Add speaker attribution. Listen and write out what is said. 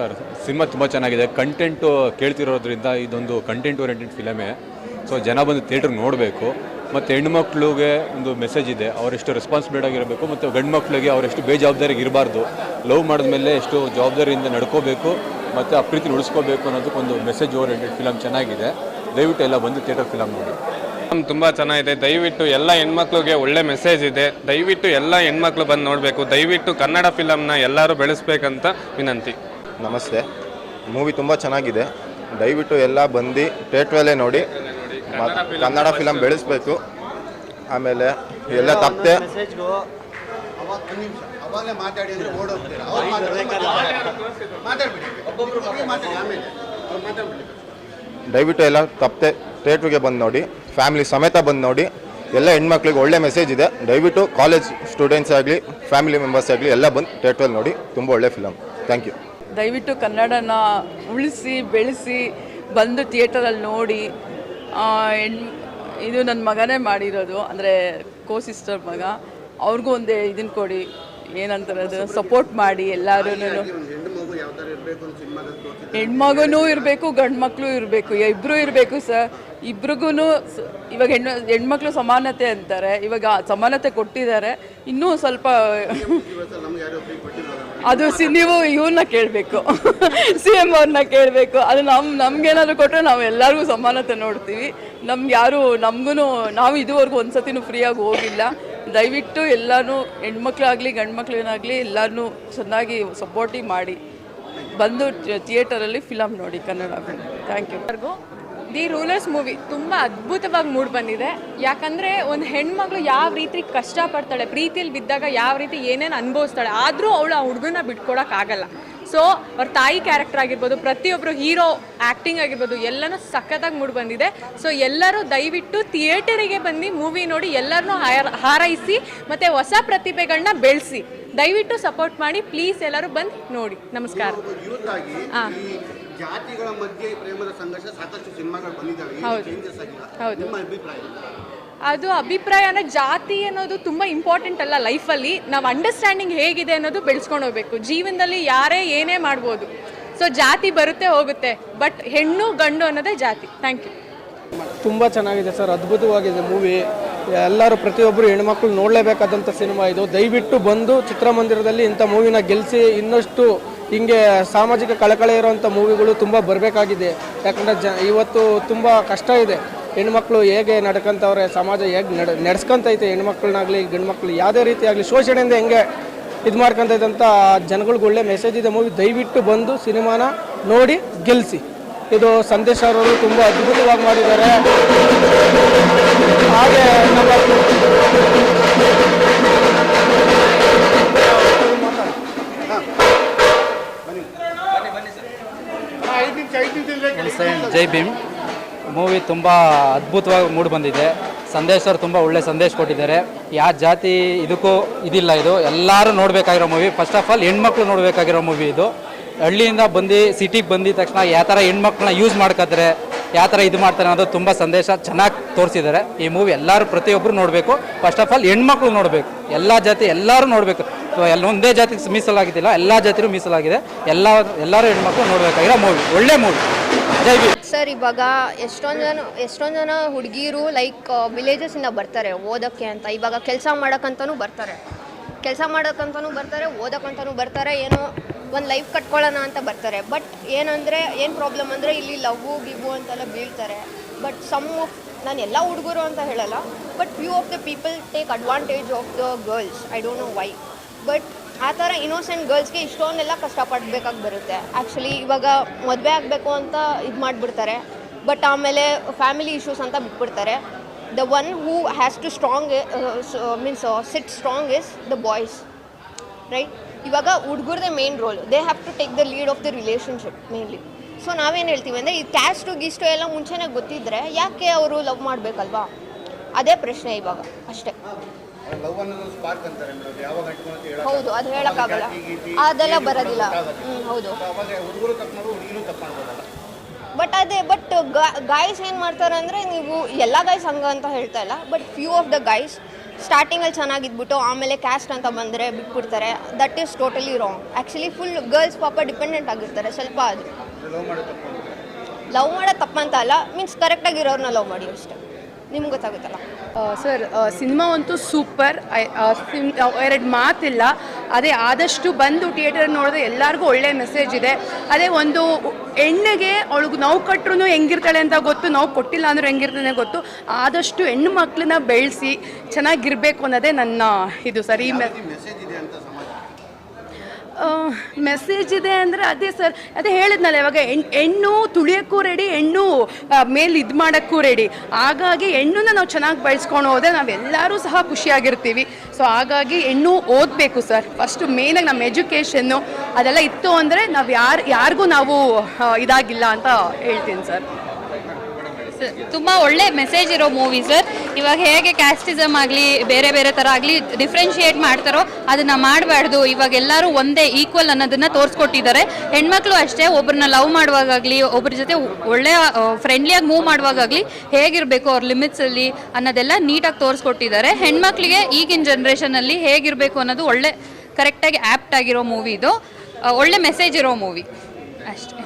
Speaker 1: Sir, cinema ತುಂಬ ಚೆನ್ನಾಗಿದೆ. Content ಕೇಳ್ತಿರೋದ್ರಿಂದ ಇದೊಂದು ಕಂಟೆಂಟ್ ಓರಿಯೆಂಟೆಡ್ ಫಿಲಮೇ ಸೊ ಜನ ಬಂದು ಥಿಯೇಟ್ರ್ ನೋಡಬೇಕು. ಮತ್ತು ಹೆಣ್ಮಕ್ಳಿಗೆ ಒಂದು ಮೆಸೇಜ್ ಇದೆ. ಅವರೆಷ್ಟು ರೆಸ್ಪಾನ್ಸಿಬಿಲಿಟಿ ಆಗಿರಬೇಕು ಮತ್ತು ಗಂಡು ಮಕ್ಕಳಿಗೆ ಅವರೆಷ್ಟು ಬೇಜವಾಬ್ದಾರಿಗೆ ಇರಬಾರ್ದು. ಲವ್ ಮಾಡಿದ್ಮೇಲೆ ಎಷ್ಟು ಜವಾಬ್ದಾರಿಯಿಂದ ನಡ್ಕೋಬೇಕು ಮತ್ತು ಆ ಪ್ರೀತಿ ಉಳಿಸ್ಕೋಬೇಕು ಅನ್ನೋದಕ್ಕೊಂದು ಮೆಸೇಜ್ ಓರಿಯೆಂಟೆಡ್ ಫಿಲಮ್ ಚೆನ್ನಾಗಿದೆ. ದಯವಿಟ್ಟು ಎಲ್ಲ ಬಂದು ಥಿಯೇಟರ್ ಫಿಲಮ್ ನೋಡಿ.
Speaker 2: ಫಿಲಮ್ ತುಂಬ ಚೆನ್ನಾಗಿದೆ. ದಯವಿಟ್ಟು ಎಲ್ಲ ಹೆಣ್ಮಕ್ಳಿಗೆ ಒಳ್ಳೆ ಮೆಸೇಜ್ ಇದೆ. ದಯವಿಟ್ಟು ಎಲ್ಲ ಹೆಣ್ಮಕ್ಳು ಬಂದು ನೋಡಬೇಕು. ದಯವಿಟ್ಟು ಕನ್ನಡ ಫಿಲಮ್ನ ಎಲ್ಲರೂ ಬೆಳೆಸ್ಬೇಕಂತ ವಿನಂತಿ.
Speaker 3: ನಮಸ್ತೆ. ಮೂವಿ ತುಂಬ ಚೆನ್ನಾಗಿದೆ. ದಯವಿಟ್ಟು ಎಲ್ಲ ಬಂದು ಥಿಯೇಟ್ರಲ್ಲೇ ನೋಡಿ. ಕನ್ನಡ ಫಿಲಮ್ ಬೆಳೆಸ್ಬೇಕು. ಆಮೇಲೆ ಎಲ್ಲ
Speaker 4: ತಪ್ಪೆ
Speaker 3: ದಯವಿಟ್ಟು ಎಲ್ಲ ತಪ್ಪೆ ಥಿಯೇಟ್ರಿಗೆ ಬಂದು ನೋಡಿ. ಫ್ಯಾಮಿಲಿ ಸಮೇತ ಬಂದು ನೋಡಿ. ಎಲ್ಲ ಹೆಣ್ಮಕ್ಳಿಗೆ ಒಳ್ಳೆ ಮೆಸೇಜ್ ಇದೆ. ದಯವಿಟ್ಟು ಕಾಲೇಜ್ ಸ್ಟೂಡೆಂಟ್ಸ್ ಆಗಲಿ ಫ್ಯಾಮಿಲಿ ಮೆಂಬರ್ಸ್ ಆಗಲಿ ಎಲ್ಲ ಬಂದು ಥಿಯೇಟ್ರಲ್ಲಿ ನೋಡಿ. ತುಂಬ ಒಳ್ಳೆ ಫಿಲಮ್ ಥ್ಯಾಂಕ್ ಯು
Speaker 5: ದಯವಿಟ್ಟು ಕನ್ನಡನ ಉಳಿಸಿ ಬೆಳೆಸಿ ಬಂದು ಥಿಯೇಟರಲ್ಲಿ ನೋಡಿ ಇದು ನನ್ನ ಮಗನೇ ಮಾಡಿರೋದು ಅಂದರೆ ಕೋ ಸಿಸ್ಟರ್ ಮಗ. ಅವ್ರಿಗೂ ಒಂದೇ ಇದನ್ನು ಕೊಡಿ. ಏನಂತಾರೆ ಅದು? ಸಪೋರ್ಟ್ ಮಾಡಿ ಎಲ್ಲರೂ
Speaker 4: ಹೆಣ್ಮಗೂ ಇರಬೇಕು
Speaker 5: ಗಂಡು ಮಕ್ಕಳು ಇರಬೇಕು ಇಬ್ಬರು ಇರಬೇಕು ಸರ್. ಇಬ್ರಿಗೂ ಇವಾಗ ಹೆಣ್ಣು ಹೆಣ್ಮಕ್ಳು ಸಮಾನತೆ ಅಂತಾರೆ. ಇವಾಗ ಸಮಾನತೆ ಕೊಟ್ಟಿದ್ದಾರೆ. ಇನ್ನೂ ಸ್ವಲ್ಪ ಅದು ನೀವು ಇವ್ರನ್ನ ಕೇಳಬೇಕು. ಸಿ ಎಂ ಅವ್ರನ್ನ ಕೇಳಬೇಕು. ಅದು ನಮ್ಮ ನಮ್ಗೇನಾದ್ರು ಕೊಟ್ಟರೆ ನಾವು ಎಲ್ಲರಿಗೂ ಸಮಾನತೆ ನೋಡ್ತೀವಿ. ನಮ್ಗೆ ಯಾರು ನಮಗೂ ನಾವು ಇದುವರೆಗೂ ಒಂದು ಸತಿನೂ ಫ್ರೀಯಾಗಿ ಹೋಗಿಲ್ಲ. ದಯವಿಟ್ಟು ಎಲ್ಲಾನು ಹೆಣ್ಮಕ್ಳಾಗಲಿ ಗಂಡು ಮಕ್ಳೇನಾಗಲಿ ಎಲ್ಲರನ್ನೂ ಚೆನ್ನಾಗಿ ಸಪೋರ್ಟಿವ್ ಮಾಡಿ. ಬಂದು ಥಿಯೇಟರಲ್ಲಿ ಫಿಲಮ್ ನೋಡಿ Kannada thank you
Speaker 6: the rulers movie ತುಂಬ ಅದ್ಭುತವಾಗಿ ಮೂಡ್ ಬಂದಿದೆ. ಯಾಕಂದರೆ ಒಂದು ಹೆಣ್ಮಗಳು ಯಾವ ರೀತಿ ಕಷ್ಟಪಡ್ತಾಳೆ ಪ್ರೀತಿಯಲ್ಲಿ ಬಿದ್ದಾಗ ಯಾವ ರೀತಿ ಏನೇನು ಅನುಭವಿಸ್ತಾಳೆ ಆದರೂ ಅವಳು ಆ ಹುಡುಗನ ಬಿಟ್ಕೊಡೋಕ್ಕಾಗಲ್ಲ ಸೊ ಅವ್ರ ತಾಯಿ ಕ್ಯಾರೆಕ್ಟರ್ ಆಗಿರ್ಬೋದು ಪ್ರತಿಯೊಬ್ಬರು ಹೀರೋ ಆ್ಯಕ್ಟಿಂಗ್ ಆಗಿರ್ಬೋದು ಎಲ್ಲನೂ ಸಖತ್ತಾಗಿ ಮೂಡ್ ಬಂದಿದೆ. ಸೊ ಎಲ್ಲರೂ ದಯವಿಟ್ಟು ಥಿಯೇಟರಿಗೆ ಬಂದು ಮೂವಿ ನೋಡಿ ಎಲ್ಲರನ್ನೂ ಹಾರ ಹಾರೈಸಿ ಮತ್ತು ಹೊಸ ಪ್ರತಿಭೆಗಳನ್ನ ಬೆಳೆಸಿ. ದಯವಿಟ್ಟು ಸಪೋರ್ಟ್ ಮಾಡಿ ಪ್ಲೀಸ್ ಎಲ್ಲರೂ ಬಂದು ನೋಡಿ. ನಮಸ್ಕಾರ. ಹಾ.
Speaker 4: ಜಾತಿಗಳ ಮಧ್ಯೆ ಪ್ರೇಮದ ಸಂಘರ್ಷ ಸಾಕಷ್ಟು ಸಿನಿಮಾಗಳು ಬಂದಿದ್ದಾವೆ.
Speaker 6: ಹೌದು.
Speaker 4: ಚೇಂಜಸ್ ಆಗಿಲ್ಲ.
Speaker 6: ಹೌದು.
Speaker 4: ನಿಮ್ಮ ಅಭಿಪ್ರಾಯ
Speaker 6: ಅದು ಅಭಿಪ್ರಾಯ ಅಂದರೆ ಜಾತಿ ಅನ್ನೋದು ತುಂಬ ಇಂಪಾರ್ಟೆಂಟ್ ಅಲ್ಲ ಲೈಫಲ್ಲಿ ನಾವು ಅಂಡರ್ಸ್ಟ್ಯಾಂಡಿಂಗ್ ಹೇಗಿದೆ ಅನ್ನೋದು ಬೆಳೆಸ್ಕೊಂಡು ಹೋಗ್ಬೇಕು. ಜೀವನದಲ್ಲಿ ಯಾರೇ ಏನೇ ಮಾಡ್ಬೋದು. ಸೊ ಜಾತಿ ಬರುತ್ತೆ ಹೋಗುತ್ತೆ. ಬಟ್ ಹೆಣ್ಣು ಗಂಡು ಅನ್ನೋದೇ ಜಾತಿ. ಥ್ಯಾಂಕ್ ಯು
Speaker 7: ತುಂಬ ಚೆನ್ನಾಗಿದೆ ಸರ್. ಅದ್ಭುತವಾಗಿದೆ ಮೂವಿ ಎಲ್ಲರೂ ಪ್ರತಿಯೊಬ್ಬರು ಹೆಣ್ಮಕ್ಳು ನೋಡಲೇಬೇಕಾದಂಥ ಸಿನಿಮಾ ಇದು. ದಯವಿಟ್ಟು ಬಂದು ಚಿತ್ರಮಂದಿರದಲ್ಲಿ ಇಂಥ ಮೂವಿನ ಗೆಲ್ಲಿಸಿ ಇನ್ನಷ್ಟು ಹಿಂಗೆ ಸಾಮಾಜಿಕ ಕಳಕಳಿ ಇರುವಂಥ ಮೂವಿಗಳು ತುಂಬ ಬರಬೇಕಾಗಿದೆ. ಯಾಕಂದರೆ ಜ ಇವತ್ತು ತುಂಬ ಕಷ್ಟ ಇದೆ. ಹೆಣ್ಮಕ್ಳು ಹೇಗೆ ನಡ್ಕೊಂತವ್ರೆ, ಸಮಾಜ ಹೇಗೆ ನಡ್ ನಡೆಸ್ಕೊಂತೈತೆ ಹೆಣ್ಮಕ್ಳನ್ನಾಗಲಿ, ಗಂಡ್ಮಕ್ಳು ಯಾವುದೇ ರೀತಿ ಆಗಲಿ ಶೋಷಣೆಯಿಂದ ಹೆಂಗೆ ಇದು ಮಾಡ್ಕೊಂತೈತೆ ಅಂತ ಜನಗಳಿಗೆ ಒಳ್ಳೆ ಮೆಸೇಜ್ ಇದೆ. ಮೂವಿ ದಯವಿಟ್ಟು ಬಂದು ಸಿನಿಮಾನ ನೋಡಿ ಗೆಲ್ಲಿಸಿ ಇದು ಸಂದೇಶ್ ಅವರು ತುಂಬ ಅದ್ಭುತವಾಗಿ ಮಾಡಿದ್ದಾರೆ. ಹಾಗೆ
Speaker 8: ಜೈ ಭೀಮ್. ಮೂವಿ ತುಂಬ ಅದ್ಭುತವಾಗಿ ಮೂಡಿ ಬಂದಿದೆ. ಅವರು ತುಂಬ ಒಳ್ಳೆ ಸಂದೇಶ ಕೊಟ್ಟಿದ್ದಾರೆ. ಯಾವ ಜಾತಿ ಇದಕ್ಕೂ ಇದಿಲ್ಲ ಇದು. ಎಲ್ಲರೂ ನೋಡಬೇಕಾಗಿರೋ ಮೂವಿ ಫಸ್ಟ್ ಆಫ್ ಆಲ್ ಹೆಣ್ಮಕ್ಳು ನೋಡಬೇಕಾಗಿರೋ ಮೂವಿ ಇದು. ಹಳ್ಳಿಯಿಂದ ಬಂದು ಸಿಟಿಗೆ ಬಂದಿದ ತಕ್ಷಣ ಯಾವ ಥರ ಹೆಣ್ಮಕ್ಳನ್ನ ಯೂಸ್ ಮಾಡ್ಕೋತಾರೆ ಯಾವ ಥರ ಇದು ಮಾಡ್ತಾರೆ ಅನ್ನೋದು ತುಂಬ ಸಂದೇಶ ಚೆನ್ನಾಗಿ ತೋರಿಸಿದ್ದಾರೆ. ಈ ಮೂವಿ ಎಲ್ಲರೂ ಪ್ರತಿಯೊಬ್ಬರು ನೋಡಬೇಕು. ಫಸ್ಟ್ ಆಫ್ ಆಲ್ ಹೆಣ್ಮಕ್ಳು ನೋಡಬೇಕು. ಎಲ್ಲ ಜಾತಿ ಎಲ್ಲರೂ ನೋಡಬೇಕು. ಎಲ್ಲ ಒಂದೇ ಜಾತಿಗೆ ಮೀಸಲಾಗಿದ್ದಿಲ್ಲ, ಎಲ್ಲ ಜಾತಿಗೂ ಮೀಸಲಾಗಿದೆ. ಎಲ್ಲ, ಎಲ್ಲರೂ ಹೆಣ್ಮಕ್ಳು ನೋಡಬೇಕಾಗಿರೋ ಮೂವಿ ಒಳ್ಳೆ ಮೂವಿ
Speaker 9: ಸರ್, ಇವಾಗ ಎಷ್ಟೊಂದು ಜನ ಎಷ್ಟೊಂದು ಜನ ಹುಡುಗಿರು ಲೈಕ್ ವಿಲೇಜಸ್ಸಿಂದ ಬರ್ತಾರೆ ಓದೋಕ್ಕೆ ಅಂತ. ಇವಾಗ ಕೆಲಸ ಮಾಡೋಕ್ಕಂತನೂ ಬರ್ತಾರೆ. ಕೆಲಸ ಮಾಡೋಕ್ಕಂತನೂ ಬರ್ತಾರೆ ಓದೋಕ್ಕಂತನೂ ಬರ್ತಾರೆ, ಏನೋ ಒಂದು ಲೈಫ್ ಕಟ್ಕೊಳ್ಳೋಣ ಅಂತ ಬರ್ತಾರೆ. ಬಟ್ ಏನಂದರೆ, ಏನು ಪ್ರಾಬ್ಲಮ್ ಅಂದರೆ ಇಲ್ಲಿ ಲವ್ವು ಗಿವು ಅಂತೆಲ್ಲ ಬೀಳ್ತಾರೆ. ಬಟ್ ಸಮ್ ನಾನು ಎಲ್ಲ ಹುಡುಗರು ಅಂತ ಹೇಳಲ್ಲ but few of the people take advantage of the girls I don't know why but ಆ ಥರ ಇನ್ನೋಸೆಂಟ್ ಗರ್ಲ್ಸ್ಗೆ ಇಷ್ಟೊಂದೆಲ್ಲ ಕಷ್ಟಪಡಬೇಕಾಗಿ ಬರುತ್ತೆ. ಆ್ಯಕ್ಚುಲಿ ಇವಾಗ ಮದುವೆ ಆಗಬೇಕು ಅಂತ ಇದು ಮಾಡಿಬಿಡ್ತಾರೆ. ಬಟ್ ಆಮೇಲೆ ಫ್ಯಾಮಿಲಿ ಇಶ್ಯೂಸ್ ಅಂತ ಬಿಟ್ಬಿಡ್ತಾರೆ. The one who has to strong means sit strong is the boys right ಇವಾಗ ಹುಡುಗರದೇ main role they have to take the lead of the relationship mainly so ನಾವೇನು ಹೇಳ್ತೀವಿ ಅಂದರೆ, ಈ ಕ್ಯಾಸ್ಟು ಗೀಸ್ಟು ಎಲ್ಲ ಮುಂಚೆನೇ ಗೊತ್ತಿದ್ದರೆ ಯಾಕೆ ಅವರು ಲವ್ ಮಾಡಬೇಕಲ್ವಾ? ಅದೇ ಪ್ರಶ್ನೆ ಇವಾಗ. ಅಷ್ಟೇ. ಹೌದು ಅದು ಹೇಳೋಕ್ಕಾಗಲ್ಲ. ಅದೆಲ್ಲ ಬರೋದಿಲ್ಲ. ಹೌದು. ಬಟ್ ಅದೇ ಬಟ್ ಗಾಯ್ಸ್ ಏನು ಮಾಡ್ತಾರೆ ಅಂದರೆ ನೀವು ಎಲ್ಲ ಗಾಯ್ಸ್ ಹಂಗ ಅಂತ ಹೇಳ್ತಾ ಇಲ್ಲ but few of the guys ಸ್ಟಾರ್ಟಿಂಗಲ್ಲಿ ಚೆನ್ನಾಗಿದ್ಬಿಟ್ಟು ಆಮೇಲೆ ಕ್ಯಾಸ್ಟ್ ಅಂತ ಬಂದರೆ ಬಿಟ್ಬಿಡ್ತಾರೆ. That is totally wrong actually full girls ಪಾಪ ಡಿಪೆಂಡೆಂಟ್ ಆಗಿರ್ತಾರೆ ಸ್ವಲ್ಪ ಅದು ಲವ್ ಮಾಡೋ ತಪ್ಪಂತ ಅಲ್ಲ ಮೀನ್ಸ್ ಕರೆಕ್ಟಾಗಿರೋರನ್ನ ಲವ್ ಮಾಡಿ ಅಷ್ಟೇ. ನಿಮ್ಗೆ ಗೊತ್ತಾಗುತ್ತಲ್ಲ.
Speaker 10: ಸರ್ ಸಿನಿಮಾ ಅಂತೂ ಸೂಪರ್. ಎರಡು ಮಾತಿಲ್ಲ. ಅದೇ ಆದಷ್ಟು ಬಂದು ಥಿಯೇಟರ್ ನೋಡಿದ್ರೆ ಎಲ್ಲರಿಗೂ ಒಳ್ಳೆ ಮೆಸೇಜ್ ಇದೆ. ಅದೇ ಒಂದು ಹೆಣ್ಣಿಗೆ ಅವಳಿಗೆ ನೋವು ಕಟ್ಟರು ಹೆಂಗಿರ್ತಾಳೆ ಅಂತ ಗೊತ್ತು ನೋವು ಕೊಟ್ಟಿಲ್ಲ ಅಂದ್ರೆ ಹೆಂಗಿರ್ತಾನೆ ಗೊತ್ತು. ಆದಷ್ಟು ಹೆಣ್ಣು ಮಕ್ಕಳನ್ನ ಬೆಳೆಸಿ ಚೆನ್ನಾಗಿರ್ಬೇಕು ಅನ್ನೋದೇ ನನ್ನ ಇದು ಸರ್ ಈ
Speaker 4: ಮೆಸೇಜ್
Speaker 10: ಮೆಸೇಜ್ ಇದೆ ಅಂದರೆ ಅದೇ ಸರ್, ಅದೇ ಹೇಳಿದ್ನಲ್ಲ ಇವಾಗ ಹೆಣ್ ಹೆಣ್ಣು ತುಳಿಯೋಕ್ಕೂ ರೆಡಿ ಹೆಣ್ಣು ಮೇಲೆ ಇದು ಮಾಡೋಕ್ಕೂ ರೆಡಿ ಹಾಗಾಗಿ ಹೆಣ್ಣನ್ನ ನಾವು ಚೆನ್ನಾಗಿ ಬಳಸ್ಕೊಂಡು ಹೋದ್ರೆ ನಾವೆಲ್ಲರೂ ಸಹ ಖುಷಿಯಾಗಿರ್ತೀವಿ. ಸೊ ಹಾಗಾಗಿ ಹೆಣ್ಣು ಓದಬೇಕು ಸರ್. ಫಸ್ಟು ಮೇನಾಗಿ ನಮ್ಮ ಎಜುಕೇಷನ್ನು ಅದೆಲ್ಲ ಇತ್ತು ಅಂದರೆ ನಾವು ಯಾರು, ಯಾರಿಗೂ ನಾವು ಇದಾಗಿಲ್ಲ ಅಂತ ಹೇಳ್ತೀನಿ ಸರ್.
Speaker 11: ತುಂಬ ಒಳ್ಳೆ ಮೆಸೇಜ್ ಇರೋ ಮೂವಿ ಸರ್ ಇವಾಗ ಹೇಗೆ ಕ್ಯಾಸ್ಟಿಸಮ್ ಆಗಲಿ, ಬೇರೆ ಬೇರೆ ಥರ ಆಗಲಿ ಡಿಫ್ರೆನ್ಷಿಯೇಟ್ ಮಾಡ್ತಾರೋ ಅದನ್ನ ಮಾಡಬಾರ್ದು. ಇವಾಗ ಎಲ್ಲರೂ ಒಂದೇ ಈಕ್ವಲ್ ಅನ್ನೋದನ್ನ ತೋರಿಸ್ಕೊಟ್ಟಿದ್ದಾರೆ. ಹೆಣ್ಮಕ್ಳು ಅಷ್ಟೇ ಒಬ್ಬರನ್ನ ಲವ್ ಮಾಡುವಾಗಲಿ ಒಬ್ಬರ ಜೊತೆ ಒಳ್ಳೆಯ ಫ್ರೆಂಡ್ಲಿಯಾಗಿ ಮೂವ್ ಮಾಡುವಾಗಲಿ ಹೇಗಿರಬೇಕು ಅವ್ರ ಲಿಮಿಟ್ಸಲ್ಲಿ ಅನ್ನೋದೆಲ್ಲ ನೀಟಾಗಿ ತೋರಿಸ್ಕೊಟ್ಟಿದ್ದಾರೆ. ಹೆಣ್ಮಕ್ಳಿಗೆ ಈಗಿನ ಜನ್ರೇಷನಲ್ಲಿ ಹೇಗಿರಬೇಕು ಅನ್ನೋದು ಒಳ್ಳೆ ಕರೆಕ್ಟಾಗಿ ಆ್ಯಪ್ಟ್ ಆಗಿರೋ ಮೂವಿ ಇದು. ಒಳ್ಳೆ ಮೆಸೇಜ್ ಇರೋ ಮೂವಿ ಅಷ್ಟೇ.